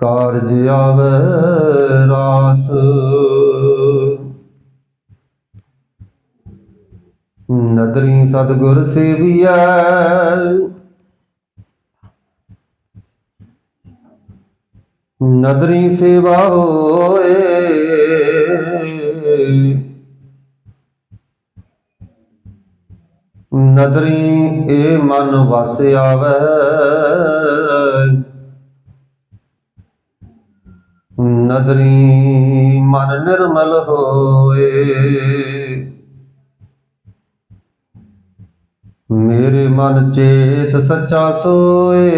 ਕਾਰਜ ਆਵੇ ਰਾਸ। ਨਦਰੀ ਸਤਗੁਰ ਸੇਵੀਐ। ਨਦਰੀ ਸੇਵਾ ਹੋਏ। ਨਦਰੀ ਏ ਮਨ ਵਸ ਆਵੇ। ਨਦਰੀ ਮਨ ਨਿਰਮਲ ਹੋਏ। ਮੇਰੇ ਮਨ ਚੇਤ ਸੱਚਾ ਸੋਏ।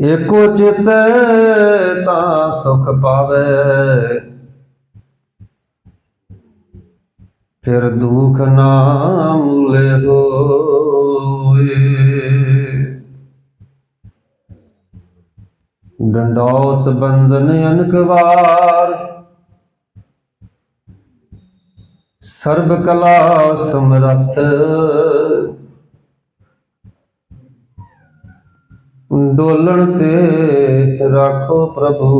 ਏਕੋ ਚਿਤ ਤਾਂ ਸੁਖ ਪਾਵੇ। ਫਿਰ ਦੁਖ ਨਾ ਮੁਲੇ ਹੋਏ ਡੰਡੌਤ ਬੰਧਨ ਅਨਕ ਵਾਰ। ਸਰਬ ਕਲਾ ਸਮਰੱਥ। ਡੋਲਣ ਤੇ ਰੱਖੋ ਪ੍ਰਭੂ।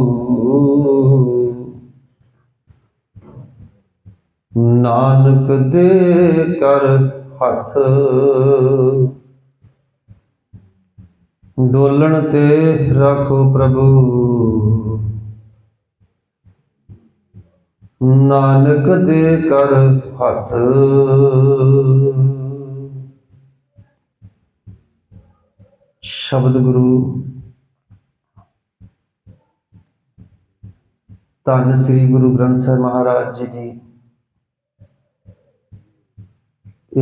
ਨਾਨਕ ਦੇ ਕਰ ਹੱਥ। ਡੋਲਣ ਤੇ ਰੱਖੋ ਪ੍ਰਭੂ। ਨਾਨਕ ਦੇ ਕਰ ਹੱਥ। ਸ਼ਬਦ ਗੁਰੂ, ਧੰਨ ਸ੍ਰੀ ਗੁਰੂ ਗ੍ਰੰਥ ਸਾਹਿਬ ਮਹਾਰਾਜ ਜੀ ਦੀ।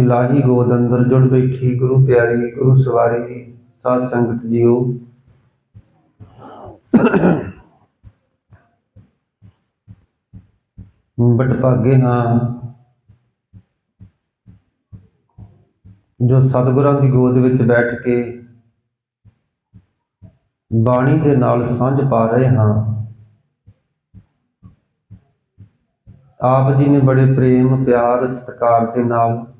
ਇਲਾਹੀ ਗੋਦ ਅੰਦਰ ਜੁੜ ਬੈਠੀ ਗੁਰੂ ਪਿਆਰੀ, ਗੁਰੂ ਸਵਾਰੀ। ਸਾਧ ਸੰਗਤ ਜੀਓ। ਬਟ ਭਾਗੇ ਹਾਂ। ਜੋ ਸਤਿਗੁਰਾਂ ਦੀ ਗੋਦ ਵਿੱਚ ਬੈਠ ਕੇ ਬਾਣੀ ਦੇ ਨਾਲ ਸਾਂਝ ਪਾ ਰਹੇ ਹਾਂ। ਆਪ ਜੀ ਨੇ ਬੜੇ ਪ੍ਰੇਮ, ਪਿਆਰ, ਸਤਿਕਾਰ ਦੇ ਨਾਲ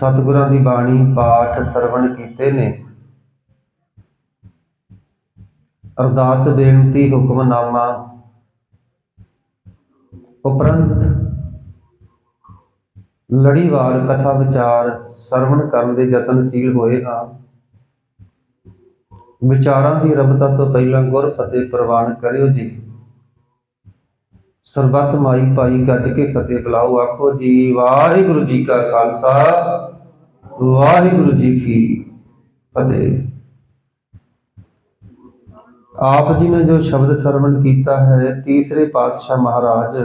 ਸਤਿਗੁਰਾਂ ਦੀ ਬਾਣੀ ਪਾਠ ਸਰਵਣ ਕੀਤੇ ਨੇ। ਅਰਦਾਸ, ਬੇਨਤੀ, ਹੁਕਮਨਾਮਾ। ਉਪਰੰਤ ਲੜੀਵਾਰ ਕਥਾ ਵਿਚਾਰ ਸਰਵਣ ਕਰਨ ਦੇ ਯਤਨਸ਼ੀਲ ਹੋਏ ਹਾਂ ਵਿਚਾਰਾਂ ਦੀ ਰਬਤਾ ਤੋਂ ਪਹਿਲਾਂ ਗੁਰ ਫਤਿਹ ਪ੍ਰਵਾਨ ਕਰਿਓ ਜੀ। ਸਰਬੱਤ ਮਾਈ ਭਾਈ ਗੱਜ ਕੇ ਫਤਿਹ ਬੁਲਾਓ ਆਖੋ ਜੀ, ਵਾਹਿਗੁਰੂ ਜੀ ਕਾ ਖਾਲਸਾ, ਵਾਹਿਗੁਰੂ ਜੀ ਕੀ ਫਤਿਹ। ਆਪ ਜੀ ਨੇ ਜੋ ਸ਼ਬਦ ਸਰਵਣ ਕੀਤਾ ਹੈ, ਤੀਸਰੇ ਪਾਤਸ਼ਾਹ ਮਹਾਰਾਜ।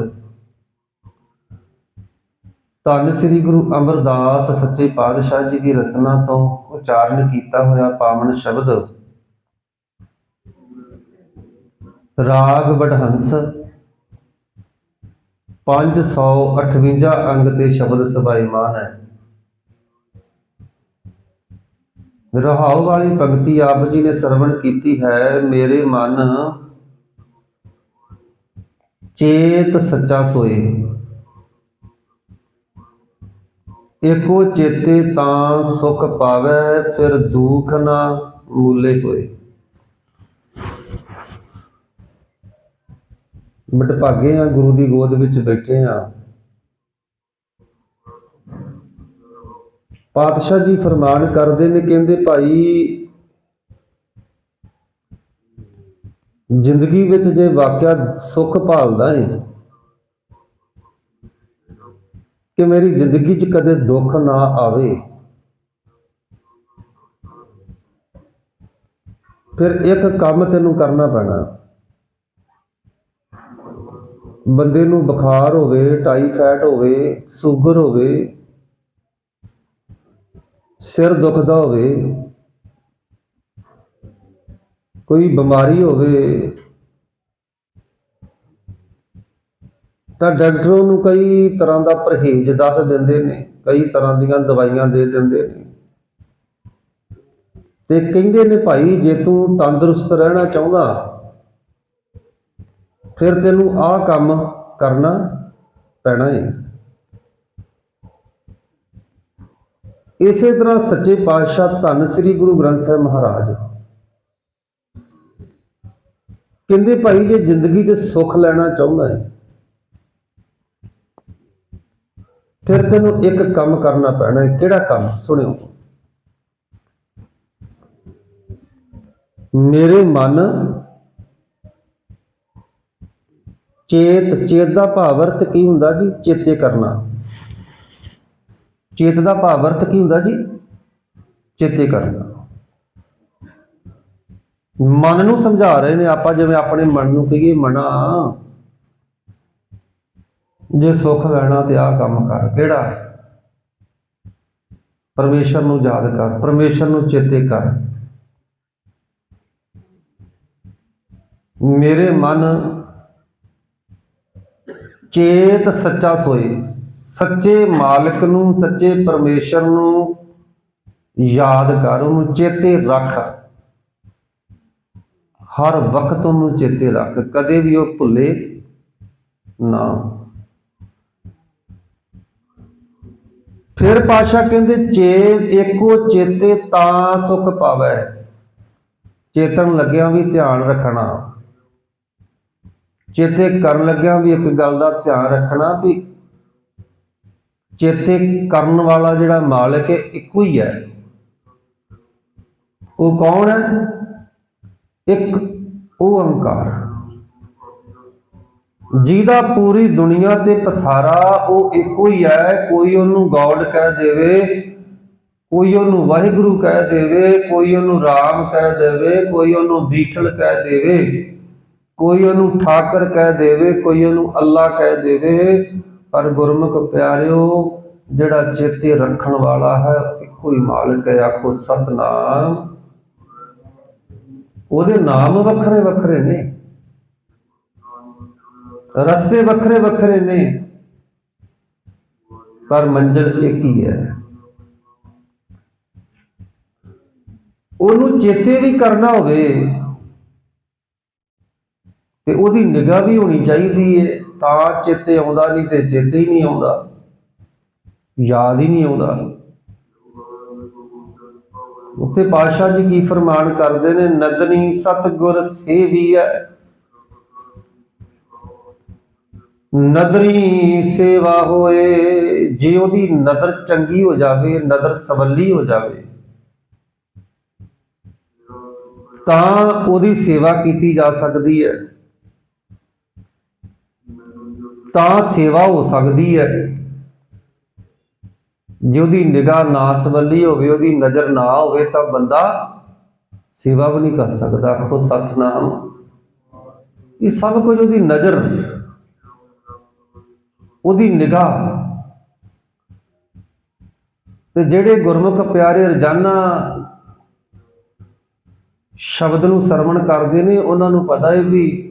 ਧੰਨ ਸ੍ਰੀ ਗੁਰੂ ਅਮਰਦਾਸ ਸੱਚੇ ਪਾਤਸ਼ਾਹ ਜੀ ਦੀ ਰਸਨਾ ਤੋਂ ਉਚਾਰਨ ਕੀਤਾ ਹੋਇਆ ਪਾਵਨ ਸ਼ਬਦ। ਰਾਗ ਵਡਹੰਸ 558 ਅੰਗ ਤੇ ਸ਼ਬਦ ਸਬਾਈਮਾਨ ਹੈ। ਰਹਾਉ ਵਾਲੀ ਪੰਕਤੀ ਆਪ ਜੀ ਨੇ ਸਰਵਣ ਕੀਤੀ ਹੈ। ਮੇਰੇ ਮਨ ਚੇਤ ਸੱਚਾ ਸੋਏ। ਏਕੋ ਚੇਤੇ ਤਾਂ ਸੁਖ ਪਾਵੇ, ਫਿਰ ਦੁਖ ਨਾ ਮੂਲੇ ਹੋਏ। ਮਟਭਾਗੇ ਆ, ਗੁਰੂ ਦੀ ਗੋਦ ਵਿੱਚ ਬੈਠੇ ਆ। ਪਾਤਸ਼ਾਹ ਜੀ ਫਰਮਾਨ ਕਰਦੇ ਨੇ, ਕਹਿੰਦੇ ਭਾਈ, ਜ਼ਿੰਦਗੀ ਵਿੱਚ ਜੇ ਵਾਕਿਆ ਸੁੱਖ ਭਾਲਦਾ ਹੈ ਕਿ ਮੇਰੀ ਜ਼ਿੰਦਗੀ 'ਚ ਕਦੇ ਦੁੱਖ ਨਾ ਆਵੇ। ਫਿਰ ਇੱਕ ਕੰਮ ਤੈਨੂੰ ਕਰਨਾ ਪੈਣਾ। ਬੰਦੇ ਨੂੰ ਬੁਖਾਰ ਹੋਵੇ ਟਾਈਫਾਇਡ ਹੋਵੇ ਸ਼ੂਗਰ ਹੋਵੇ, ਸਿਰ ਦੁਖਦਾ ਹੋਵੇ, ਕੋਈ ਬਿਮਾਰੀ ਹੋਵੇ, ਤਾਂ ਡਾਕਟਰ ਨੂੰ ਕਈ ਤਰ੍ਹਾਂ ਦਾ ਪਰਹੇਜ਼ ਦੱਸ ਦਿੰਦੇ ਨੇ, ਕਈ ਤਰ੍ਹਾਂ ਦੀਆਂ ਦਵਾਈਆਂ ਦੇ ਦਿੰਦੇ ਨੇ। ਤੇ ਕਹਿੰਦੇ ਨੇ ਭਾਈ, ਜੇ ਤੂੰ ਤੰਦਰੁਸਤ ਰਹਿਣਾ ਚਾਹੁੰਦਾ ਫਿਰ ਤੈਨੂੰ ਆਹ ਕੰਮ ਕਰਨਾ ਪੈਣਾ ਹੈ ਇਸੇ ਤਰ੍ਹਾਂ ਸੱਚੇ ਪਾਤਸ਼ਾਹ ਧੰਨ ਸ੍ਰੀ ਗੁਰੂ ਗ੍ਰੰਥ ਸਾਹਿਬ ਮਹਾਰਾਜ। ਕਹਿੰਦੇ ਭਾਈ, ਜੇ ਜ਼ਿੰਦਗੀ 'ਚ ਸੁੱਖ ਲੈਣਾ ਚਾਹੁੰਦਾ ਹੈ ਫਿਰ ਤੈਨੂੰ ਇੱਕ ਕੰਮ ਕਰਨਾ ਪੈਣਾ ਹੈ ਕਿਹੜਾ ਕੰਮ? ਸੁਣਿਓ। ਮੇਰੇ ਮਨ ਚੇਤ ਚੇਤ ਦਾ ਭਾਵ ਅਰਥ ਕੀ ਹੁੰਦਾ ਜੀ? ਚੇਤੇ ਕਰਨਾ। ਚੇਤ ਦਾ ਭਾਵ ਅਰਥ ਕੀ ਹੁੰਦਾ ਜੀ? ਚੇਤੇ ਕਰਨਾ। ਮਨ ਨੂੰ ਸਮਝਾ ਰਹੇ ਨੇ ਆਪਾਂ, ਜਿਵੇਂ ਆਪਣੇ ਮਨ ਨੂੰ ਕਹੀਏ ਮਨਾ। ਜੇ ਸੁੱਖ ਲੈਣਾ ਤੇ ਆਹ ਕੰਮ ਕਰ, ਕਿਹੜਾ? ਪਰਮੇਸ਼ਰ ਨੂੰ ਯਾਦ ਕਰ, ਪਰਮੇਸ਼ਰ ਨੂੰ ਚੇਤੇ ਕਰ। ਮੇਰੇ ਮਨ ਚੇਤ ਸੱਚਾ ਸੋਏ। ਸੱਚੇ ਮਾਲਕ ਨੂੰ, ਸੱਚੇ ਪਰਮੇਸ਼ਰ ਨੂੰ ਯਾਦ ਕਰ, ਉਹਨੂੰ ਚੇਤੇ ਰੱਖ। ਹਰ ਵਕਤ ਉਹਨੂੰ ਚੇਤੇ ਰੱਖ। ਕਦੇ ਵੀ ਉਹ ਭੁੱਲੇ ਨਾ। ਫਿਰ ਪਾਸ਼ਾ ਕਹਿੰਦੇ, ਚੇਤ, ਏਕੋ ਚੇਤੇ ਤਾਂ ਸੁਖ ਪਾਵੈ। ਚੇਤਨ ਲੱਗਿਆ ਵੀ ਧਿਆਨ ਰੱਖਣਾ। ਚੇਤੇ ਕਰਨ ਲੱਗਿਆ ਵੀ ਇੱਕ ਗੱਲ ਦਾ ਧਿਆਨ ਰੱਖਣਾ ਵੀ ਚੇਤੇ ਕਰਨ ਵਾਲਾ ਜਿਹੜਾ ਮਾਲਕ ਹੈ, ਇੱਕੋ ਹੀ ਹੈ। ਉਹ ਕੌਣ ਹੈ? ਇੱਕ ਉਹ ਓੰਕਾਰ। ਜਿਹਦਾ ਪੂਰੀ ਦੁਨੀਆ ਤੇ ਪਸਾਰਾ, ਉਹ ਇੱਕੋ ਹੀ ਹੈ। ਕੋਈ ਉਹਨੂੰ ਗੋਡ ਕਹਿ ਦੇਵੇ, ਕੋਈ ਉਹਨੂੰ ਵਾਹਿਗੁਰੂ ਕਹਿ ਦੇਵੇ, ਕੋਈ ਉਹਨੂੰ ਰਾਮ ਕਹਿ ਦੇਵੇ, ਕੋਈ ਉਹਨੂੰ ਦੀਠਲ ਕਹਿ ਦੇਵੇ। ਕੋਈ ਉਹਨੂੰ ਠਾਕਰ ਕਹਿ ਦੇਵੇ, ਕੋਈ ਉਹਨੂੰ ਅੱਲਾ ਕਹਿ ਦੇਵੇ, ਪਰ ਗੁਰਮੁਖ ਪਿਆਰਿਓ, ਜਿਹੜਾ ਚੇਤੇ ਰੱਖਣ ਵਾਲਾ ਹੈ, ਇੱਕੋ ਹੀ ਮਾਲਕ ਹੈ, ਆਖੋ ਸਤਨਾਮ। ਉਹਦੇ ਨਾਮ ਵੱਖਰੇ ਵੱਖਰੇ ਨੇ। ਰਸਤੇ ਵੱਖਰੇ ਵੱਖਰੇ ਨੇ। ਪਰ ਮੰਜ਼ਿਲ ਇੱਕ ਹੀ ਹੈ। ਉਹਨੂੰ ਚੇਤੇ ਵੀ ਕਰਨਾ ਹੋਵੇ ਤੇ ਉਹਦੀ ਨਿਗਾਹ ਵੀ ਹੋਣੀ ਚਾਹੀਦੀ ਹੈ ਤਾਂ ਚੇਤੇ ਆਉਂਦਾ ਨਹੀਂ ਤੇ ਚੇਤੇ ਹੀ ਨਹੀਂ ਆਉਂਦਾ। ਯਾਦ ਹੀ ਨਹੀਂ ਆਉਂਦਾ। ਉੱਥੇ ਪਾਤਸ਼ਾਹ ਜੀ ਕੀ ਫਰਮਾਨ ਕਰਦੇ ਨੇ, ਨਦਨੀ ਸਤਗੁਰ ਸੇਵੀਐ ਨਦਰੀ ਸੇਵਾ ਹੋਏ, ਜੇ ਉਹਦੀ ਨਦਰ ਚੰਗੀ ਹੋ ਜਾਵੇ, ਨਦਰ ਸਵੱਲੀ ਹੋ ਜਾਵੇ, ਤਾਂ ਉਹਦੀ ਸੇਵਾ ਕੀਤੀ ਜਾ ਸਕਦੀ ਹੈ ਤਾਂ ਸੇਵਾ ਹੋ ਸਕਦੀ ਹੈ। ਜੇ ਉਹਦੀ ਨਿਗਾਹ ਨਾ ਸਵੱਲੀ ਹੋਵੇ, ਉਹਦੀ ਨਜ਼ਰ ਨਾ ਹੋਵੇ, ਤਾਂ ਬੰਦਾ ਸੇਵਾ ਵੀ ਨਹੀਂ ਕਰ ਸਕਦਾ। ਆਖੋ, ਸਤਨਾਮ। ਇਹ ਸਭ ਕੁਝ ਉਹਦੀ ਨਜ਼ਰ, ਉਹਦੀ ਨਿਗਾਹ। ਤੇ ਜਿਹੜੇ ਗੁਰਮੁਖ ਪਿਆਰੇ ਰੋਜ਼ਾਨਾ ਸ਼ਬਦ ਨੂੰ ਸਰਵਣ ਕਰਦੇ ਨੇ, ਉਹਨਾਂ ਨੂੰ ਪਤਾ ਹੈ ਵੀ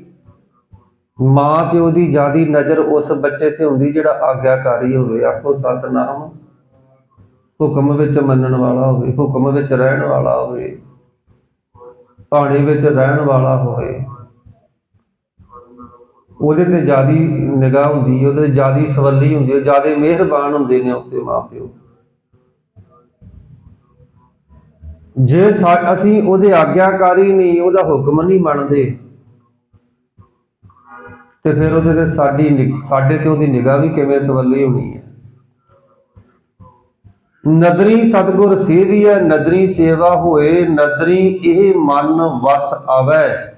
ਮਾਂ ਪਿਓ ਦੀ ਜਿਆਦੀ ਨਜ਼ਰ ਉਸ ਬੱਚੇ ਤੇ ਹੁੰਦੀ ਜਿਹੜਾ ਆਗਿਆਕਾਰੀ ਹੋਵੇ, ਆਖੋ ਸਤਨਾਮ। ਹੁਕਮ ਵਿੱਚ ਮੰਨਣ ਵਾਲਾ ਹੋਵੇ, ਹੁਕਮ ਵਿੱਚ ਰਹਿਣ ਵਾਲਾ ਹੋਵੇ ਪਾਣੀ ਵਿੱਚ ਰਹਿਣ ਵਾਲਾ ਹੋਵੇ। ਉਹਦੇ ਤੇ ਜਿਆਦੀ ਨਿਗਾਹ ਹੁੰਦੀ ਉਹਦੇ ਤੇ ਜਿਆਦੀ ਸਵੱਲੀ ਹੁੰਦੀ ਹੈ, ਜਿਆਦੇ ਮਿਹਰਬਾਨ ਹੁੰਦੇ ਨੇ ਉੱਤੇ ਮਾਪਿਓ ਜੇ ਸਾ- ਅਸੀਂ ਉਹਦੇ ਆਗਿਆਕਾਰੀ ਨਹੀਂ, ਉਹਦਾ ਹੁਕਮ ਨਹੀਂ ਮੰਨਦੇ ਤੇ ਫਿਰ ਉਹਦੇ ਤੇ ਸਾਡੀ ਨਿ- ਸਾਡੇ ਤੇ ਉਹਦੀ ਨਿਗਾਹ ਵੀ ਕਿਵੇਂ ਸਵੱਲੀ ਹੋਣੀ ਹੈ? ਨਦਰੀ ਸਤਗੁਰ ਸੇਵੀਐ, ਨਦਰੀ ਸੇਵਾ ਹੋਏ, ਨਦਰੀ ਇਹ ਮਨ ਵਸ ਆਵੈ।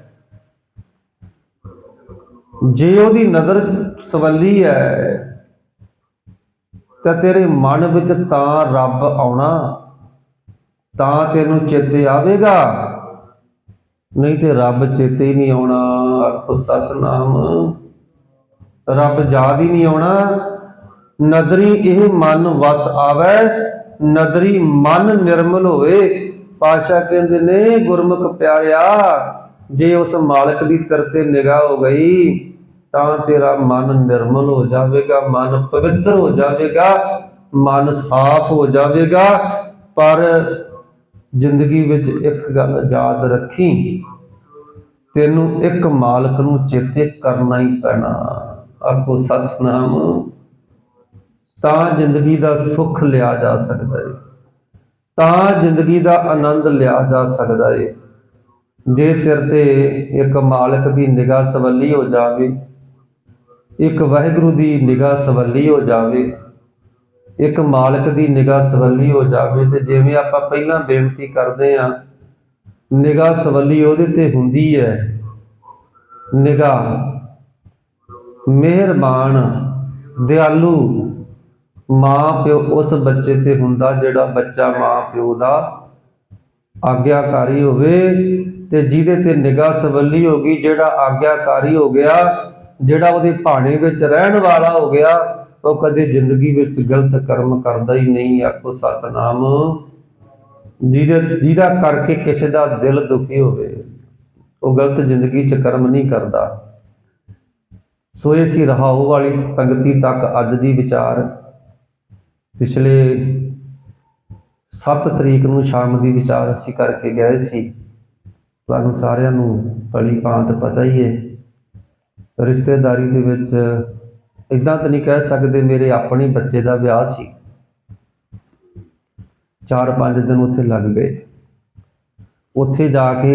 ਜੇ ਉਹਦੀ ਨਜ਼ਰ ਸਵੱਲੀ ਹੈ, ਤਾਂ ਤੇਰੇ ਮਨ ਵਿੱਚ ਤਾਂ ਰੱਬ ਆਉਣਾ, ਤਾਂ ਤੈਨੂੰ ਚੇਤੇ ਆਵੇਗਾ। ਨਹੀਂ ਤੇ ਰੱਬ ਚੇਤੇ ਹੀ ਨਹੀਂ ਆਉਣਾ। ਆਖੋ ਸਤਨਾਮ। ਰੱਬ ਯਾਦ ਹੀ ਨਹੀਂ ਆਉਣਾ। ਨਦਰੀ ਇਹ ਮਨ ਵਸ ਆਵੈ। ਨਦਰੀ ਮਨ ਨਿਰਮਲ ਹੋਵੇ। ਪਾਸ਼ਾ ਕਹਿੰਦੇ ਨੇ, ਗੁਰਮੁਖ ਪਿਆਰਿਆ, ਜੇ ਉਸ ਮਾਲਕ ਦੀ ਤਰਤੇ ਨਿਗਾਹ ਹੋ ਗਈ, ਤਾਂ ਤੇਰਾ ਮਨ ਨਿਰਮਲ ਹੋ ਜਾਵੇਗਾ, ਮਨ ਪਵਿੱਤਰ ਹੋ ਜਾਵੇਗਾ, ਮਨ ਸਾਫ਼ ਹੋ ਜਾਵੇਗਾ। ਪਰ ਜ਼ਿੰਦਗੀ ਵਿੱਚ ਇੱਕ ਗੱਲ ਯਾਦ ਰੱਖੀ। ਤੈਨੂੰ ਇੱਕ ਮਾਲਕ ਨੂੰ ਚੇਤੇ ਕਰਨਾ ਹੀ ਪੈਣਾ। ਆਖੋ, ਸਤਨਾਮ, ਤਾਂ ਜ਼ਿੰਦਗੀ ਦਾ ਸੁੱਖ ਲਿਆ ਜਾ ਸਕਦਾ ਹੈ ਤਾਂ ਜ਼ਿੰਦਗੀ ਦਾ ਆਨੰਦ ਲਿਆ ਜਾ ਸਕਦਾ ਹੈ ਜੇ ਤੇਰੇ ਤੇ ਇੱਕ ਮਾਲਕ ਦੀ ਨਿਗਾਹ ਸਵੱਲੀ ਹੋ ਜਾਵੇ, ਇੱਕ ਵਾਹਿਗੁਰੂ ਦੀ ਨਿਗਾਹ ਸਵੱਲੀ ਹੋ ਜਾਵੇ, ਇੱਕ ਮਾਲਕ ਦੀ ਨਿਗਾਹ ਸਵੱਲੀ ਹੋ ਜਾਵੇ, ਤੇ ਜਿਵੇਂ ਆਪਾਂ ਪਹਿਲਾਂ ਬੇਨਤੀ ਕਰਦੇ ਆ ਨਿਗਾਹ ਸਵੱਲੀ ਉਹਦੇ ਤੇ ਹੁੰਦੀ ਹੈ। ਨਿਗਾਹ। ਮਿਹਰਬਾਨ। ਦਿਆਲੂ। ਮਾਂ ਪਿਓ ਉਸ ਬੱਚੇ ਤੇ ਹੁੰਦਾ ਜਿਹੜਾ ਬੱਚਾ ਮਾਂ ਪਿਓ ਦਾ ਆਗਿਆਕਾਰੀ ਹੋਵੇ ਤੇ ਜਿਹਦੇ ਤੇ ਨਿਗਾਹ ਸਵੱਲੀ ਹੋ ਗਈ, ਜਿਹੜਾ ਆਗਿਆਕਾਰੀ ਹੋ ਗਿਆ, ਜਿਹੜਾ ਉਹਦੇ ਭਾਣੇ ਵਿੱਚ ਰਹਿਣ ਵਾਲਾ ਹੋ ਗਿਆ, ਉਹ ਕਦੇ ਜ਼ਿੰਦਗੀ ਵਿੱਚ ਗਲਤ ਕਰਮ ਕਰਦਾ ਹੀ ਨਹੀਂ, ਆਖੋ ਸਤਨਾਮ। ਜਿਹਦੇ ਜਿਹਦਾ ਕਰਕੇ ਕਿਸੇ ਦਾ ਦਿਲ ਦੁਖੀ ਹੋਵੇ, ਉਹ ਗਲਤ ਜ਼ਿੰਦਗੀ 'ਚ ਕਰਮ ਨਹੀਂ ਕਰਦਾ। ਸੋ ਇਹ ਸੀ ਰਹਾਉ ਵਾਲੀ ਪੰਗਤੀ ਤੱਕ ਅੱਜ ਦੀ ਵਿਚਾਰ। ਪਿਛਲੇ 7 ਤਰੀਕ ਨੂੰ ਸ਼ਾਮ ਦੀ ਵਿਚਾਰ ਅਸੀਂ ਕਰਕੇ ਗਏ ਸੀ। ਤੁਹਾਨੂੰ ਸਾਰਿਆਂ ਨੂੰ ਭਲੀ ਭਾਂਤ ਪਤਾ ਹੀ ਹੈ ਰਿਸ਼ਤੇਦਾਰੀ ਦੇ ਵਿੱਚ ਇਦਾਂ ਤਾਂ ਨਹੀਂ ਕਹਿ ਸਕਦੇ ਮੇਰੇ ਆਪਣੇ ਬੱਚੇ ਦਾ ਵਿਆਹ ਸੀ। 4-5 ਦਿਨ ਉੱਥੇ ਲੱਗ ਗਏ। ਉੱਥੇ ਜਾ ਕੇ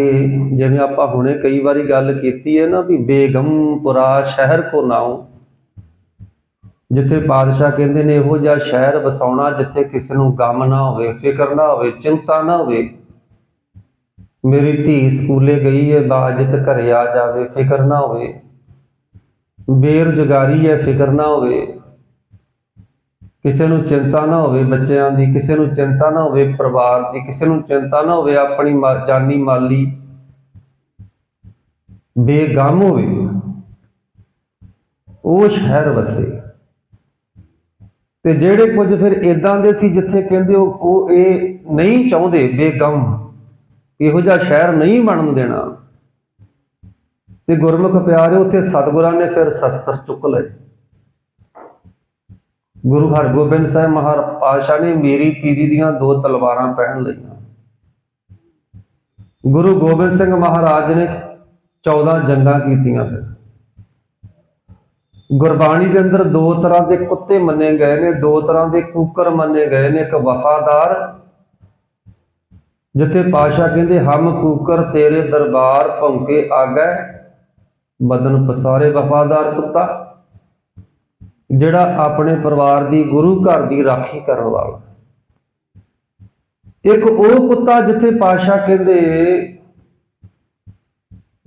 ਜਿਵੇਂ ਆਪਾਂ ਹੁਣੇ ਕਈ ਵਾਰੀ ਗੱਲ ਕੀਤੀ ਹੈ ਨਾ ਵੀ ਬੇਗਮਪੁਰਾ ਸ਼ਹਿਰ ਕੋ ਨਾਉ। ਜਿੱਥੇ ਪਾਦਸ਼ਾਹ ਕਹਿੰਦੇ ਨੇ ਇਹੋ ਜਿਹਾ ਸ਼ਹਿਰ ਵਸਾਉਣਾ ਜਿੱਥੇ ਕਿਸੇ ਨੂੰ ਗਮ ਨਾ ਹੋਵੇ, ਫਿਕਰ ਨਾ ਹੋਵੇ, ਚਿੰਤਾ ਨਾ ਹੋਵੇ। ਮੇਰੀ ਧੀ ਸਕੂਲੇ ਗਈ ਹੈ, ਬਾਜਤ ਘਰੇ ਆ ਜਾਵੇ, ਫਿਕਰ ਨਾ ਹੋਵੇ। ਬੇਰੁਜ਼ਗਾਰੀ ਹੈ, ਫਿਕਰ ਨਾ ਹੋਵੇ। ਕਿਸੇ ਨੂੰ ਚਿੰਤਾ ਨਾ ਹੋਵੇ ਬੱਚਿਆਂ ਦੀ, ਕਿਸੇ ਨੂੰ ਚਿੰਤਾ ਨਾ ਹੋਵੇ ਪਰਿਵਾਰ ਦੀ, ਕਿਸੇ ਨੂੰ ਚਿੰਤਾ ਨਾ ਹੋਵੇ ਆਪਣੀ ਮਾ- ਜਾਨੀ ਮਾਲੀ। ਬੇਗਮ ਹੋਵੇ। ਉਹ ਸ਼ਹਿਰ ਵਸੇ। ਤੇ ਜਿਹੜੇ ਕੁਝ ਫਿਰ ਇਦਾਂ ਦੇ ਸੀ ਜਿੱਥੇ ਕਹਿੰਦੇ ਉਹ ਇਹ ਨਹੀਂ ਚਾਹੁੰਦੇ, ਬੇਗਮ। ਇਹੋ ਜਿਹਾ ਸ਼ਹਿਰ ਨਹੀਂ ਬਣਨ ਦੇਣਾ। ਤੇ ਗੁਰਮੁਖ ਪਿਆਰੇ ਉੱਥੇ ਸਤਿਗੁਰਾਂ ਨੇ ਫਿਰ ਸ਼ਸਤਰ ਚੁੱਕ ਲਏ। ਗੁਰੂ ਹਰਗੋਬਿੰਦ ਸਾਹਿਬ ਮਹਾਰਾਜ ਪਾਤਸ਼ਾਹ ਨੇ ਮੇਰੀ ਪੀਰੀ ਦੀਆਂ ਦੋ ਤਲਵਾਰਾਂ ਪਹਿਨ ਲਈਆਂ। ਗੁਰੂ ਗੋਬਿੰਦ ਸਿੰਘ ਮਹਾਰਾਜ ਨੇ 14 ਜੰਗਾਂ ਕੀਤੀਆਂ ਫਿਰ। ਗੁਰਬਾਣੀ ਦੇ ਅੰਦਰ ਦੋ ਤਰ੍ਹਾਂ ਦੇ ਕੁੱਤੇ ਮੰਨੇ ਗਏ ਨੇ, ਦੋ ਤਰ੍ਹਾਂ ਦੇ ਕੂਕਰ ਮੰਨੇ ਗਏ ਨੇ, ਇੱਕ ਵਫਾਦਾਰ, ਜਿੱਥੇ ਪਾਸ਼ਾ ਕਹਿੰਦੇ, ਹਮ ਕੂਕਰ ਤੇਰੇ ਦਰਬਾਰ ਭੌਂਕੇ ਆਗੈ ਬਦਨ ਪਸਾਰੇ ਵਫਾਦਾਰ ਕੁੱਤਾ। ਜਿਹੜਾ ਆਪਣੇ ਪਰਿਵਾਰ ਦੀ ਗੁਰੂ ਘਰ ਦੀ ਰਾਖੀ ਕਰਨ ਵਾਲਾ। ਇੱਕ ਉਹ ਕੁੱਤਾ ਜਿੱਥੇ ਪਾਸ਼ਾ ਕਹਿੰਦੇ,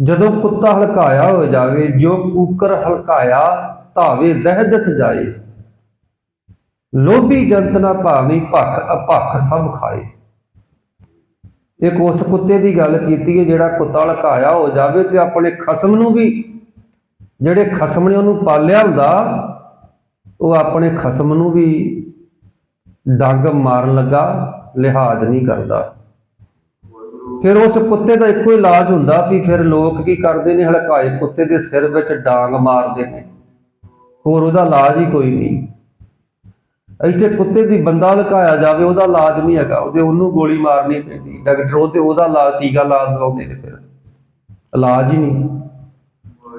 ਜਦੋਂ ਕੁੱਤਾ ਹਲਕਾਇਆ ਹੋ ਜਾਵੇ, ਜੋ ਕੂਕਰ ਹਲਕਾਇਆ ਧਾਵੇ ਦਹਿਦ ਸਜਾਏ ਲੋਭੀ ਜੰਤ ਨਾ ਭਾਵੀ ਭਖ ਅਪਖ ਸਭ ਖਾਏ। ਇੱਕ ਉਸ ਕੁੱਤੇ ਦੀ ਗੱਲ ਕੀਤੀ ਹੈ, ਜਿਹੜਾ ਕੁੱਤਾ ਹਲਕਾਇਆ ਹੋ ਜਾਵੇ ਤੇ ਆਪਣੇ ਖਸਮ ਨੂੰ ਵੀ, ਜਿਹੜੇ ਖਸਮ ਨੇ ਉਹਨੂੰ ਪਾਲਿਆ ਹੁੰਦਾ ਉਹ ਆਪਣੇ ਖਸਮ ਨੂੰ ਵੀ ਡੰਗ ਮਾਰਨ ਲੱਗਾ, ਲਿਹਾਜ਼ ਨਹੀਂ ਕਰਦਾ। ਫਿਰ ਉਸ ਕੁੱਤੇ ਦਾ ਇੱਕੋ ਇਲਾਜ ਹੁੰਦਾ ਵੀ ਫਿਰ ਲੋਕ ਕੀ ਕਰਦੇ ਨੇ? ਹਲਕਾਏ ਕੁੱਤੇ ਦੇ ਸਿਰ ਵਿੱਚ ਡਾਂਗ ਮਾਰਦੇ ਨੇ। ਹੋਰ ਉਹਦਾ ਇਲਾਜ ਹੀ ਕੋਈ ਨਹੀਂ। ਇੱਥੇ ਕੁੱਤੇ ਦੀ ਬੰਦਾ ਲਕਾਇਆ ਜਾਵੇ, ਉਹਦਾ ਇਲਾਜ ਨਹੀਂ ਹੈਗਾ। ਉਹਦੇ ਉਹਨੂੰ ਗੋਲੀ ਮਾਰਨੀ ਪੈਂਦੀ। ਡਾਕਟਰ, ਉਹਦੇ ਉਹਦਾ ਇਲਾਜ ਟੀਕਾ ਲਾ ਲਗਾਉਂਦੇ ਨੇ ਫਿਰ। ਇਲਾਜ ਹੀ ਨਹੀਂ।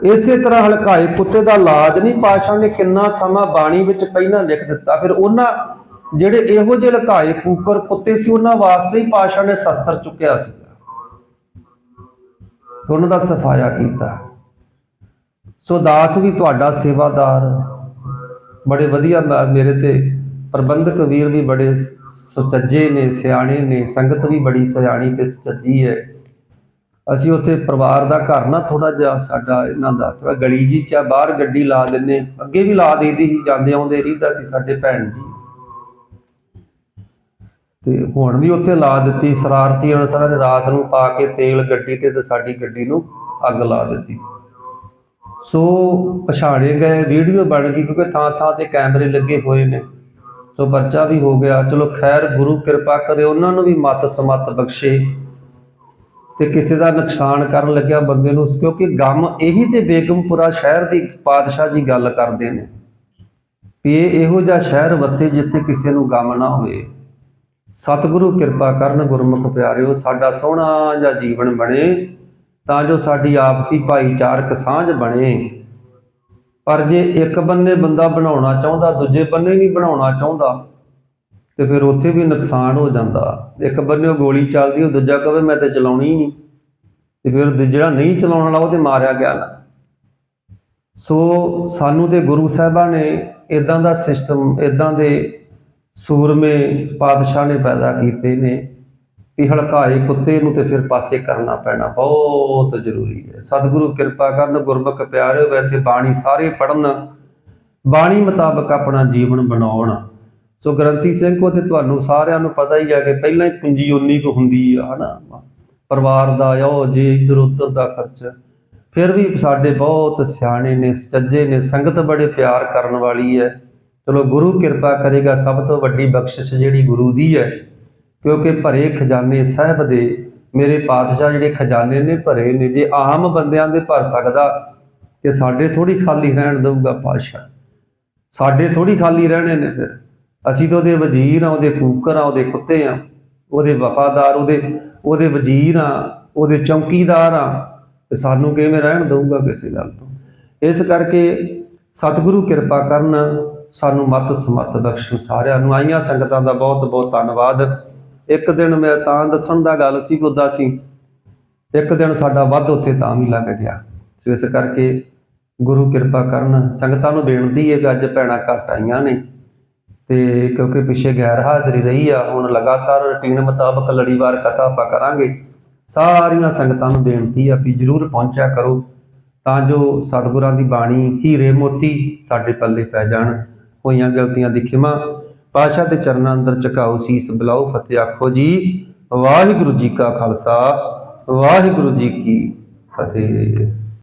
ਇਸੇ ਤਰ੍ਹਾਂ ਹਲਕਾਏ ਕੁੱਤੇ ਦਾ ਇਲਾਜ ਨਹੀਂ ਪਾਸ਼ਾ ਨੇ ਕਿੰਨਾ ਸਮਾਂ ਬਾਣੀ ਵਿੱਚ ਪਹਿਲਾਂ ਲਿਖ ਦਿੱਤਾ। ਫਿਰ ਉਹਨਾਂ ਜਿਹੜੇ ਇਹੋ ਜਿਹੇ ਲੁਕਾਏ ਕੂਕਰ ਕੁੱਤੇ ਸੀ, ਉਹਨਾਂ ਵਾਸਤੇ ਹੀ ਪਾਸ਼ਾ ਨੇ ਸ਼ਸਤਰ ਚੁੱਕਿਆ ਸੀ। ਉਹਨਾਂ ਦਾ ਸਫਾਇਆ ਕੀਤਾ। ਸੋ ਦਾਸ ਵੀ ਤੁਹਾਡਾ ਸੇਵਾਦਾਰ। ਬੜੇ ਵਧੀਆ ਮੇਰੇ ਤੇ ਪ੍ਰਬੰਧਕ ਵੀਰ ਵੀ ਬੜੇ ਸੁਚੱਜੇ ਨੇ, ਸਿਆਣੇ ਨੇ, ਸੰਗਤ ਵੀ ਬੜੀ ਸਿਆਣੀ ਤੇ ਸੁਚੱਜੀ ਹੈ। ਅਸੀਂ ਉੱਥੇ ਪਰਿਵਾਰ ਦਾ ਘਰ ਨਾ ਥੋੜਾ ਜਿਹਾ ਸਾਡਾ ਇਹਨਾਂ ਦਾ ਥੋੜਾ ਗਲੀ ਜੀ ਚ ਬਾਹਰ ਗੱਡੀ ਲਾ ਦਿੰਨੇ ਅੱਗੇ ਵੀ ਲਾ ਦੇਈਦੀ ਸੀ, ਜਾਂਦੇ ਆਉਂਦੇ ਰਹਿੰਦਾ ਸੀ ਸਾਡੇ ਭੈਣ ਜੀ। ਤੇ ਹੁਣ ਵੀ ਉੱਥੇ ਲਾ ਦਿੱਤੀ, ਸ਼ਰਾਰਤੀ ਅਨਸਰਾਂ ਨੇ ਰਾਤ ਨੂੰ ਪਾ ਕੇ ਤੇਲ ਗੱਡੀ ਤੇ ਤੇ ਸਾਡੀ ਗੱਡੀ ਨੂੰ ਅੱਗ ਲਾ ਦਿੱਤੀ। ਸੋ ਪਛਾਣੇ ਗਏ, ਵੀਡੀਓ ਬਣ ਗਈ ਕਿਉਂਕਿ ਥਾਂ ਥਾਂ ਤੇ ਕੈਮਰੇ ਲੱਗੇ ਹੋਏ ਨੇ। ਸੋ ਪਰਚਾ ਵੀ ਹੋ ਗਿਆ। ਚਲੋ ਖੈਰ ਗੁਰੂ ਕਿਰਪਾ ਕਰੇ, ਉਹਨਾਂ ਨੂੰ ਵੀ ਮਤ ਸਮਤ ਬਖਸ਼ੇ। ਤੇ ਕਿਸੇ ਦਾ ਨੁਕਸਾਨ ਕਰਨ ਲੱਗਿਆ ਬੰਦੇ ਨੂੰ, ਕਿਉਂਕਿ ਗਮ ਇਹੀ ਤੇ ਬੇਗਮਪੁਰਾ ਸ਼ਹਿਰ ਦੀ ਪਾਤਸ਼ਾਹ ਜੀ ਗੱਲ ਕਰਦੇ ਨੇ ਵੀ ਇਹ ਇਹੋ ਜਿਹਾ ਸ਼ਹਿਰ ਵਸੇ ਜਿੱਥੇ ਕਿਸੇ ਨੂੰ ਗਮ ਨਾ ਹੋਵੇ। ਸਤਿਗੁਰੂ ਕਿਰਪਾ ਕਰਨ ਗੁਰਮੁਖ ਪਿਆਰਿਓ, ਸਾਡਾ ਸੋਹਣਾ ਜਾਂ ਜੀਵਨ ਬਣੇ ਤਾਂ ਜੋ ਸਾਡੀ ਆਪਸੀ ਭਾਈਚਾਰਕ ਸਾਂਝ ਬਣੇ। ਪਰ ਜੇ ਇੱਕ ਬੰਨੇ ਬੰਦਾ ਬਣਾਉਣਾ ਚਾਹੁੰਦਾ, ਦੂਜੇ ਬੰਨੇ ਨਹੀਂ ਬਣਾਉਣਾ ਚਾਹੁੰਦਾ ਤੇ ਫਿਰ ਉੱਥੇ ਵੀ ਨੁਕਸਾਨ ਹੋ ਜਾਂਦਾ। ਇੱਕ ਬੰਨੇ ਉਹ ਗੋਲੀ ਚੱਲਦੀ, ਉਹ ਦੂਜਾ ਕਹੇ ਮੈਂ ਤੇ ਚਲਾਉਣੀ ਹੀ ਨਹੀਂ ਤੇ ਫਿਰ ਦੂ- ਜਿਹੜਾ ਨਹੀਂ ਚਲਾਉਣ ਵਾਲਾ ਉਹ ਤੇ ਮਾਰਿਆ ਗਿਆ ਨਾ। ਸੋ ਸਾਨੂੰ ਤੇ ਗੁਰੂ ਸਾਹਿਬਾਂ ਨੇ ਇਦਾਂ ਦਾ ਸਿਸਟਮ ਇਦਾਂ ਦੇ ਸੂਰਮੇ ਪਾਤਸ਼ਾਹ ਨੇ ਪੈਦਾ ਕੀਤੇ ਨੇ ਵੀ ਹਲਕਾਏ ਕੁੱਤੇ ਨੂੰ ਤੇ ਫਿਰ ਪਾਸੇ ਕਰਨਾ ਪੈਣਾ ਬਹੁਤ ਜ਼ਰੂਰੀ ਹੈ। ਸਤਿਗੁਰੂ ਕਿਰਪਾ ਕਰਨ, ਗੁਰਮੁਖ ਪਿਆਰਿਓ, ਵੈਸੇ ਬਾਣੀ ਸਾਰੇ ਪੜਨ ਬਾਣੀ ਮੁਤਾਬਕ ਆਪਣਾ ਜੀਵਨ ਬਣਾਉਣ। ਸੋ ਗ੍ਰੰਥੀ ਸਿੰਘ ਕੋ ਤੇ ਤੁਹਾਨੂੰ ਸਾਰਿਆਂ ਨੂੰ ਪਤਾ ਹੀ ਆ ਕਿ ਪਹਿਲਾਂ ਹੀ ਪੂੰਜੀ ਉਨੀ ਕੁ ਹੁੰਦੀ ਆ, ਹਨਾ? ਪਰਿਵਾਰ ਦਾ ਆ ਉਹ ਜੇ ਇਧਰ ਉਧਰ ਦਾ ਖਰਚ। ਫਿਰ ਵੀ ਸਾਡੇ ਬਹੁਤ ਸਿਆਣੇ ਨੇ, ਸੱਜੇ ਨੇ, ਸੰਗਤ ਬੜੇ ਪਿਆਰ ਕਰਨ ਵਾਲੀ ਹੈ। ਚਲੋ ਗੁਰੂ ਕਿਰਪਾ ਕਰੇਗਾ, ਸਭ ਤੋਂ ਵੱਡੀ ਬਖਸ਼ਿਸ਼ ਜਿਹੜੀ ਗੁਰੂ ਦੀ ਹੈ, ਕਿਉਂਕਿ ਭਰੇ ਖਜ਼ਾਨੇ ਸਾਹਿਬ ਦੇ ਮੇਰੇ ਪਾਤਸ਼ਾਹ ਜਿਹੜੇ ਖਜ਼ਾਨੇ ਨੇ ਭਰੇ ਨੇ, ਜੇ ਆਮ ਬੰਦਿਆਂ ਦੇ ਭਰ ਸਕਦਾ ਕਿ ਸਾਡੇ ਥੋੜੀ ਖਾਲੀ ਰਹਿਣ ਦਊਗਾ ਪਾਤਸ਼ਾਹ। ਸਾਡੇ ਥੋੜੀ ਖਾਲੀ ਰਹਿਣੇ ਨੇ ਫਿਰ। ਅਸੀਂ ਤਾਂ ਉਹਦੇ ਵਜ਼ੀਰ ਆ ਉਹਦੇ ਕੂਕਰ ਆ ਉਹਦੇ ਕੁੱਤੇ ਆ ਉਹਦੇ ਵਫਾਦਾਰ, ਉਹਦੇ ਉਹਦੇ ਵਜ਼ੀਰ ਆ ਉਹਦੇ ਚੌਕੀਦਾਰ ਆ ਤੇ ਸਾਨੂੰ ਕਿਵੇਂ ਰਹਿਣ ਦਊਗਾ ਕਿਸੇ ਗੱਲ ਤੋਂ? ਇਸ ਕਰਕੇ ਸਤਿਗੁਰੂ ਕਿਰਪਾ ਕਰਨ ਸਾਨੂੰ ਮਤ ਸਮਤ ਬਖਸ਼ਣ ਸਾਰਿਆਂ ਨੂੰ। ਆਈਆਂ ਸੰਗਤਾਂ ਦਾ ਬਹੁਤ ਬਹੁਤ ਧੰਨਵਾਦ। ਇੱਕ ਦਿਨ ਮੈਂ ਤਾਂ ਦੱਸਣ ਦਾ ਗੱਲ ਸੀ ਉਦਾਂ ਸੀ ਇੱਕ ਦਿਨ ਸਾਡਾ ਵੱਧ ਉੱਥੇ ਤਾਂ ਵੀ ਲੱਗ ਗਿਆ। ਸੋ ਇਸ ਕਰਕੇ ਗੁਰੂ ਕਿਰਪਾ ਕਰਨ। ਸੰਗਤਾਂ ਨੂੰ ਬੇਨਤੀ ਹੈ ਕਿ ਅੱਜ ਭੈਣਾਂ ਘੱਟ ਆਈਆਂ ਨੇ। ਤੇ ਕਿਉਂਕਿ ਪਿੱਛੇ ਗੈਰ ਹਾਜ਼ਰੀ ਰਹੀ ਆ, ਹੁਣ ਲਗਾਤਾਰ ਰੁਟੀਨ ਮੁਤਾਬਕ ਲੜੀਵਾਰ ਕਥਾ ਆਪਾਂ ਕਰਾਂਗੇ। ਸਾਰੀਆਂ ਸੰਗਤਾਂ ਨੂੰ ਬੇਨਤੀ ਆ ਵੀ ਜਰੂਰ ਪਹੁੰਚਿਆ ਕਰੋ, ਤਾਂ ਜੋ ਸਤਿਗੁਰਾਂ ਦੀ ਬਾਣੀ, ਹੀਰੇ ਮੋਤੀ ਸਾਡੇ ਪੱਲੇ ਪੈ ਜਾਣ। ਹੋਈਆਂ ਗਲਤੀਆਂ ਦੀ ਖਿਮਾ ਪਾਸ਼ਾ ਦੇ ਚਰਨਾਂ ਅੰਦਰ ਝੁਕਾਓ ਸੀਸ, ਬਲਾਓ ਫਤਿਹ, ਆਖੋ ਜੀ, ਵਾਹਿਗੁਰੂ ਜੀ ਕਾ ਖਾਲਸਾ, ਵਾਹਿਗੁਰੂ ਜੀ ਕੀ ਫਤਿਹ।